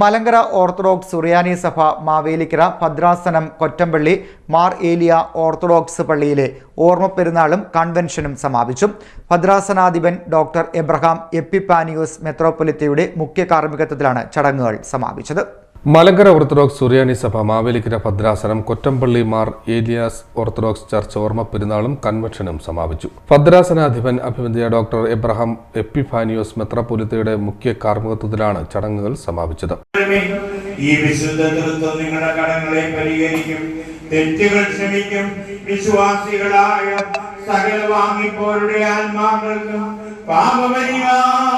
Malankara orthodox സുറിയാനി സഭ മാവേലിക്കര ഭദ്രാസനം Kottampally Mar Elia orthodox പള്ളിയിലെ ഓർമ്മപ്പെരുന്നാളും കൺവെൻഷനും സമാപിച്ചു. ഭദ്രാസനാധിപൻ ഡോക്ടർ എബ്രഹാം എപ്പിപ്പാനിയോസ് മെത്രോപൊലിത്തയുടെ മുഖ്യ കാർമ്മികത്വത്തിലാണ് ചടങ്ങുകൾ സമാപിച്ചത്. മലങ്കര ഓർത്തഡോക്സ് സുറിയാനി സഭ Mavelikkara ഭദ്രാസനം Kottampally Mar Elias orthodox church ഓർമ്മ പെരുന്നാളും കൺവെൻഷനും സമാപിച്ചു. ഭദ്രാസനാധിപൻ അഭിമന്യ ഡോക്ടർ എബ്രഹാം എപ്പിഫാനിയോസ് മെത്രപൊലിത്തയുടെ മുഖ്യ കാർമ്മികത്വത്തിലാണ് ചടങ്ങുകൾ സമാപിച്ചത്. ഈ വിശുദ്ധ നിങ്ങളുടെ കടങ്ങളെ പരിഹരിക്കും. തെറ്റുകൾ ക്ഷമിക്കും. വിശ്വാസികളായ സകല വാങ്ങിപ്പോരുടെ ആത്മാക്കൾക്കും പാപപരിഹാരം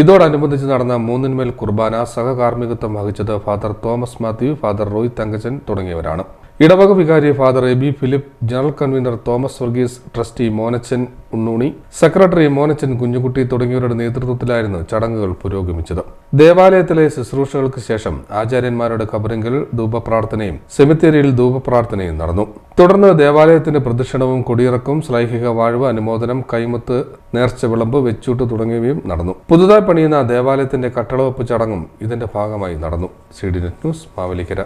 ഇതോടനുബന്ധിച്ച് നടന്ന മൂന്നിന്മേൽ കുർബാന സഹകാർമ്മികത്വം വഹിച്ചത് ഫാദർ തോമസ് മാത്യു ഫാദർ റോയ് തങ്കച്ചൻ തുടങ്ങിയവരാണ്. ഇടവക വികാരി father A B Philip general convener Thomas Varghese trustee Monachan Unnuni secretary Monachan Kunjukutty തുടങ്ങിയവരുടെ നേതൃത്വത്തിലായിരുന്നു ചടങ്ങുകൾ പുരോഗമിച്ചത്. ദേവാലയത്തിലെ ശുശ്രൂഷകൾക്ക് ശേഷം ആചാര്യന്മാരുടെ കബറിങ്കിൽ ധൂപപ്രാർത്ഥനയും സെമിത്തേരിയിൽ ധൂപപ്രാർത്ഥനയും നടന്നു. തുടർന്ന് ദേവാലയത്തിന്റെ പ്രദക്ഷിണവും കൊടിയിറക്കും ശ്ലൈഹിക വാഴ്വ് അനുമോദനം കൈമുത്ത് നേർച്ച വിളമ്പ് വെച്ചൂട്ട് തുടങ്ങിയവയും നടന്നു. പുതുതായി പണിയുന്ന ദേവാലയത്തിന്റെ കട്ടളവപ്പ് ചടങ്ങും ഇതിന്റെ ഭാഗമായി നടന്നു. C D net news Mavelikkara.